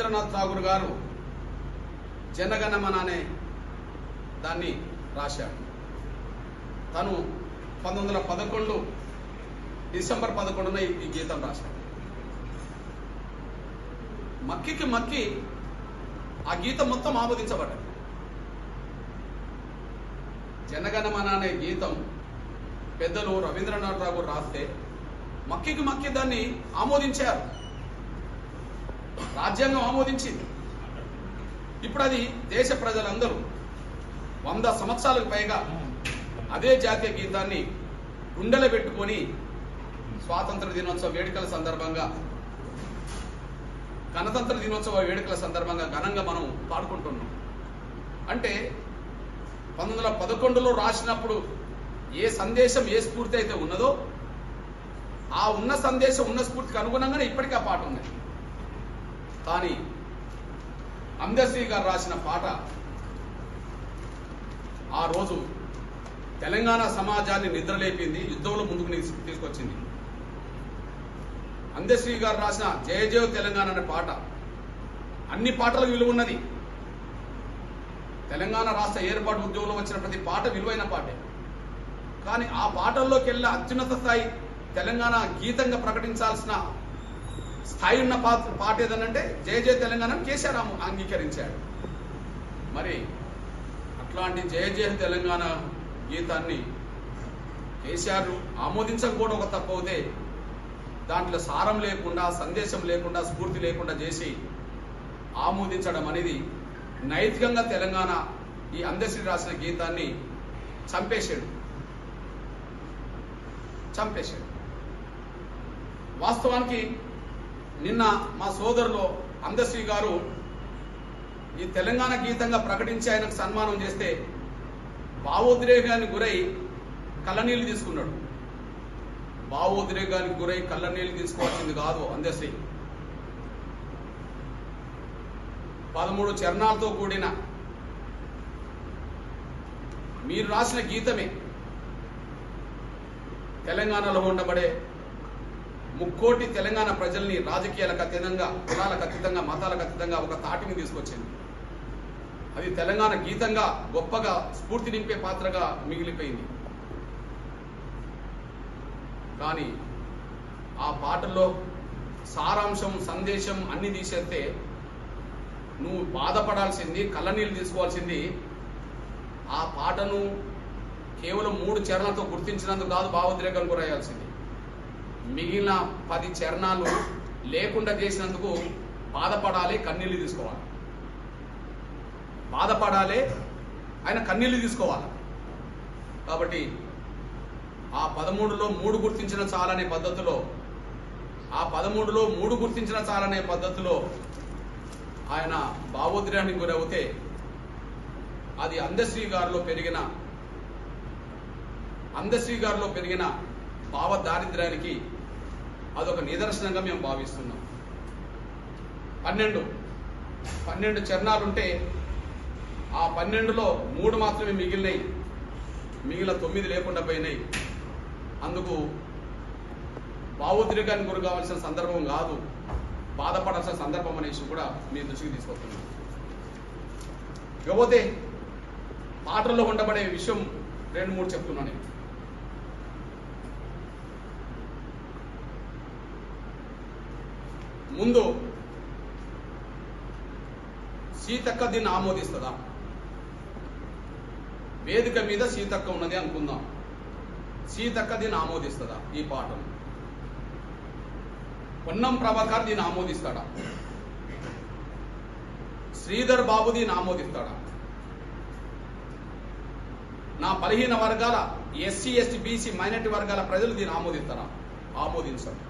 రవీంద్రనాథ్ ఠాగూర్ గారు జనగణమన అనే దాన్ని రాశాడు తను పంతొమ్మిది వందల పదకొండు డిసెంబర్ పదకొండున ఈ- గీతం రాశాడు మక్కికి మక్కి ఆ గీతం మొత్తం ఆమోదించబడ్డది. జనగణమన అనే గీతం పెద్దలు రవీంద్రనాథ్ ఠాగూర్ రాస్తే మక్కికి మక్కి దాన్ని ఆమోదించారు. రాజ్యాంగం ఆమోదించింది. ఇప్పుడు అది దేశ ప్రజలందరూ వంద సంవత్సరాలకు పైగా అదే జాతీయ గీతాన్ని గుండెలో పెట్టుకొని స్వాతంత్ర దినోత్సవ వేడుకల సందర్భంగా గణతంత్ర దినోత్సవ వేడుకల సందర్భంగా ఘనంగా మనం పాడుకుంటున్నాం. అంటే పంతొమ్మిది వందల పదకొండులో రాసినప్పుడు ఏ సందేశం ఏ స్ఫూర్తి అయితే ఉన్నదో ఆ ఉన్న సందేశం ఉన్న స్ఫూర్తికి అనుగుణంగానే ఇప్పటికీ ఆ పాట ఉంది. కానీ అందశ్రీ గారు రాసిన పాట ఆ రోజు తెలంగాణ సమాజాన్ని నిద్రలేపింది యుద్ధంలో ముందుకు తీసుకొచ్చింది. అందశ్రీ గారు రాసిన జయ జయ తెలంగాణ అనే పాట అన్ని పాటలకు విలువ ఉన్నది. తెలంగాణ రాష్ట్ర ఏర్పాటు ఉద్యోగంలో వచ్చిన ప్రతి పాట విలువైన పాటే. కానీ ఆ పాటల్లోకి వెళ్ళి అత్యున్నత స్థాయి తెలంగాణ గీతంగా ప్రకటించాల్సిన స్థాయి ఉన్న పాత్ర పాట ఏదనంటే జయ జయ తెలంగాణ కేసీఆర్ అంగీకరించాడు. మరి అట్లాంటి జయ జయ తెలంగాణ గీతాన్ని కేసీఆర్ ఆమోదించకపోవడం ఒక తప్పవుతే దాంట్లో సారం లేకుండా సందేశం లేకుండా స్ఫూర్తి లేకుండా చేసి ఆమోదించడం అనేది నైతికంగా తెలంగాణ ఈ అందశ్రీ రాసిన గీతాన్ని చంపేశాడు. చంపేశాడు. వాస్తవానికి నిన్న మా సోదరులు అందశ్రీ గారు ఈ తెలంగాణ గీతంగా ప్రకటించి ఆయనకు సన్మానం చేస్తే భావోద్రేకానికి గురై కళ్ళనీళ్ళు తీసుకున్నాడు. భావోద్రేకానికి గురై కళ్ళనీళ్ళు తీసుకోవాల్సింది కాదు అందశ్రీ పదమూడు చరణాలతో కూడిన మీరు రాసిన గీతమే తెలంగాణలో ఉండబడే ముక్కోటి తెలంగాణ ప్రజల్ని రాజకీయాలకు అతీతంగా కులాలకు అతీతంగా మతాలకు అతీతంగా ఒక తాటిని తీసుకొచ్చింది. అది తెలంగాణ గీతంగా గొప్పగా స్ఫూర్తి నింపే పాత్రగా మిగిలిపోయింది. కానీ ఆ పాటల్లో సారాంశం సందేశం అన్ని తీసేస్తే నువ్వు బాధపడాల్సింది కళ్ళనీళ్ళు తీసుకోవాల్సింది ఆ పాటను కేవలం మూడు చరణాలతో గుర్తించినందుకు కాదు భావోద్రేకం గురయ్యాల్సింది మిగిలిన పది చరణాలు లేకుండా చేసినందుకు బాధపడాలి కన్నీళ్ళు తీసుకోవాలి. బాధపడాలి ఆయన కన్నీళ్ళు తీసుకోవాలి. కాబట్టి ఆ పదమూడులో మూడు గుర్తించిన చాలనే పద్ధతిలో ఆ పదమూడులో మూడు గుర్తించిన చాలనే పద్ధతిలో ఆయన భావోద్రేహానికి గురవుతే అది అందశ్రీ గారిలో పెరిగిన అందశ్రీ గారిలో పెరిగిన భావ దారిద్ర్యానికి అదొక నిదర్శనంగా మేము భావిస్తున్నాం. పన్నెండు. పన్నెండు చరణాలుంటే ఆ పన్నెండులో మూడు మాత్రమే మిగిలినాయి. మిగిలిన తొమ్మిది లేకుండా పోయినాయి. అందుకు భావోద్రేకానికి గురి కావాల్సిన సందర్భం కాదు బాధపడాల్సిన సందర్భం అనేసి కూడా మీ దృష్టికి తీసుకొస్తున్నాం. ఇకపోతే పాటల్లో ఉండబడే విషయం రెండు మూడు చెప్తున్నాను నేను. ముందు సీతక్క దీన్ని ఆమోదిస్తుందా? వేదిక మీద సీతక్క ఉన్నది అనుకుందాం. సీతక్క దీన్ని ఆమోదిస్తుందా? ఈ పాఠం. పొన్నం ప్రభాకర్ దీన్ని ఆమోదిస్తాడా? శ్రీధర్ బాబు దీన్ని ఆమోదిస్తాడా? నా బలహీన వర్గాల ఎస్సీ ఎస్టీ బీసీ మైనార్టీ వర్గాల ప్రజలు దీన్ని ఆమోదిస్తారా? ఆమోదించరు.